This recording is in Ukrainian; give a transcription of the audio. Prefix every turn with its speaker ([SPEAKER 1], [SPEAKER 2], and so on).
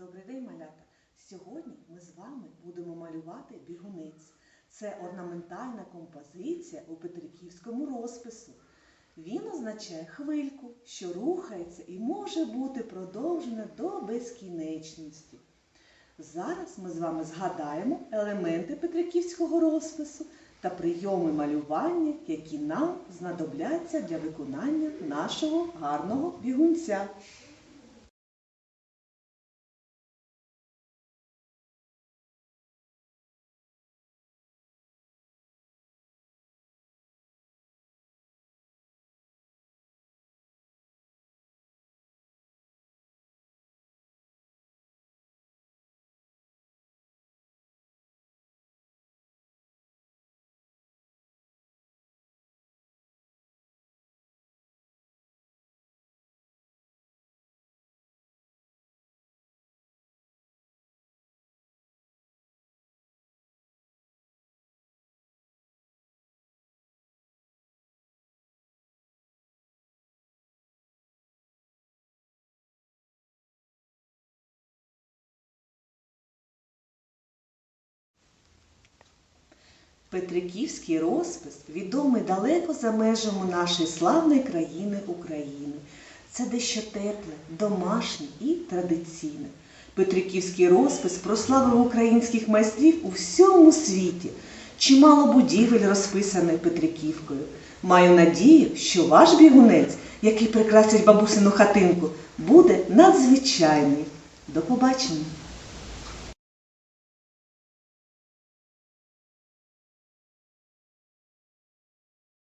[SPEAKER 1] Добрий день, малята! Сьогодні ми з вами будемо малювати бігунець. Це орнаментальна композиція у петриківському розпису. Він означає хвильку, що рухається і може бути продовжена до безкінечності. Зараз ми з вами згадаємо елементи петриківського розпису та прийоми малювання, які нам знадобляться для виконання нашого гарного бігунця. Петриківський розпис відомий далеко за межами нашої славної країни України. Це дещо тепле, домашнє і традиційне. Петриківський розпис прославив українських майстрів у всьому світі. Чимало будівель розписаних Петриківкою. Маю надію, що ваш бігунець, який прикрасить бабусину хатинку, буде надзвичайний. До побачення!